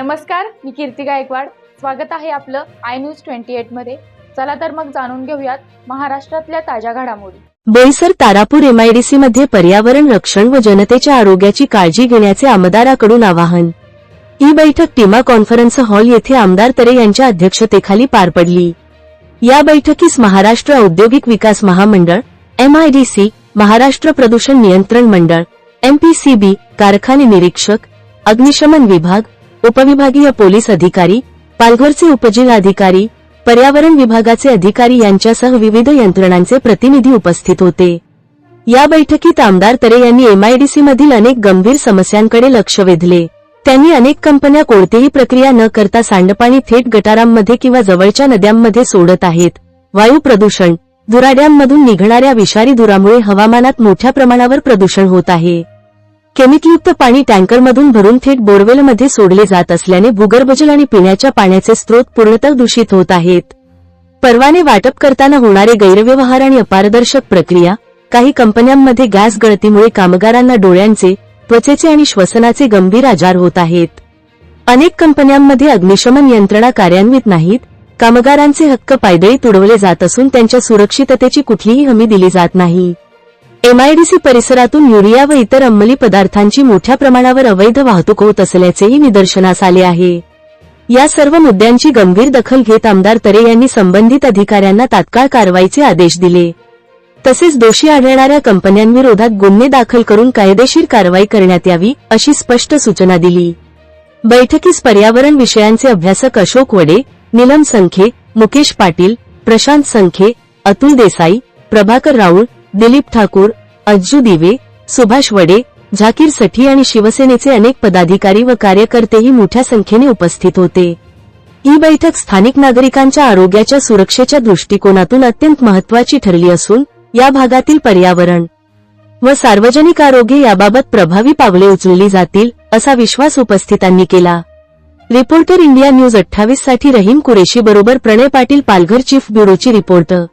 नमस्कार मी कीर्ती गायकवाड. स्वागत आहे आपलं आय न्यूज ट्वेंटी एटमध्ये. चला तर मग जाणून घेऊयात महाराष्ट्रातल्या ताज्या घडामोडी. बोईसर तारापूर एमआयडीसी मध्ये पर्यावरण रक्षण व जनतेच्या आरोग्याची काळजी घेण्याचे आमदाराकडून आवाहन. ही बैठक टीमा कॉन्फरन्स हॉल येथे आमदार तरे यांच्या अध्यक्षतेखाली पार पडली. या बैठकीस महाराष्ट्र औद्योगिक विकास महामंडळ एमआयडीसी महाराष्ट्र प्रदूषण नियंत्रण मंडळ एमपीसीबी कारखाने निरीक्षक अग्निशमन विभाग उपविभागीय पोलीस अधिकारी पालघरचे उपजिल्हाधिकारी पर्यावरण विभागाचे अधिकारी यांच्यासह विविध यंत्रणांचे प्रतिनिधी उपस्थित होते. या बैठकीत आमदार तरे यांनी एमआयडीसी मधील अनेक गंभीर समस्यांकडे लक्ष वेधले. त्यांनी अनेक कंपन्या कोणतीही प्रक्रिया न करता सांडपाणी थेट गटारांमध्ये किंवा जवळच्या नद्यांमध्ये सोडत आहेत. वायू प्रदूषण धुराड्यांमधून निघणाऱ्या विषारी धुरामुळे हवामानात मोठ्या प्रमाणावर प्रदूषण होत आहे. केमिकयुक्त पाणी टँकरमधून भरून थेट बोरवेलमध्ये सोडले जात असल्याने भूगर्भजल आणि पिण्याच्या पाण्याचे स्रोत पूर्णतः दूषित होत आहेत. परवाने वाटप करताना होणारे गैरव्यवहार आणि अपारदर्शक प्रक्रिया काही कंपन्यांमध्ये गॅस गळतीमुळे कामगारांना डोळ्यांचे त्वचेचे आणि श्वसनाचे गंभीर आजार होत आहेत. अनेक कंपन्यांमध्ये अग्निशमन यंत्रणा कार्यान्वित नाहीत कामगारांचे हक्क पायदळी तुडवले जात असून त्यांच्या सुरक्षिततेची कुठलीही हमी दिली जात नाही. एमआयडीसी परिसरातून युरिया व इतर अंमली पदार्थांची मोठ्या प्रमाणावर अवैध वाहतूक होत असल्याचेही निदर्शनास आले आहे. या सर्व मुद्द्यांची गंभीर दखल घेत आमदार तरे यांनी संबंधित अधिकाऱ्यांना तात्काळ कारवाईचे आदेश दिले. तसेच दोषी आढळणाऱ्या कंपन्यांविरोधात गुन्हे दाखल करून कायदेशीर कारवाई करण्यात यावी अशी स्पष्ट सूचना दिली. बैठकीस पर्यावरण विषयांचे अभ्यासक अशोक वडे नीलम संखे मुकेश पाटील प्रशांत संखे अतुल देसाई प्रभाकर राऊळ दिलीप ठाकूर अज्जू दिवे सुभाष वडे झाकीर सठी आणि शिवसेनेचे अनेक पदाधिकारी व कार्यकर्तेही मोठ्या संख्येने उपस्थित होते. ही बैठक स्थानिक नागरिकांच्या आरोग्याच्या सुरक्षेच्या दृष्टिकोनातून अत्यंत महत्वाची ठरली असून या भागातील पर्यावरण व सार्वजनिक आरोग्य याबाबत प्रभावी पावले उचलली जातील असा विश्वास उपस्थितांनी केला. रिपोर्टर इंडिया न्यूज अठ्ठावीससाठी रहीम कुरेशी बरोबर प्रणय पाटील पालघर चीफ ब्युरोची रिपोर्टर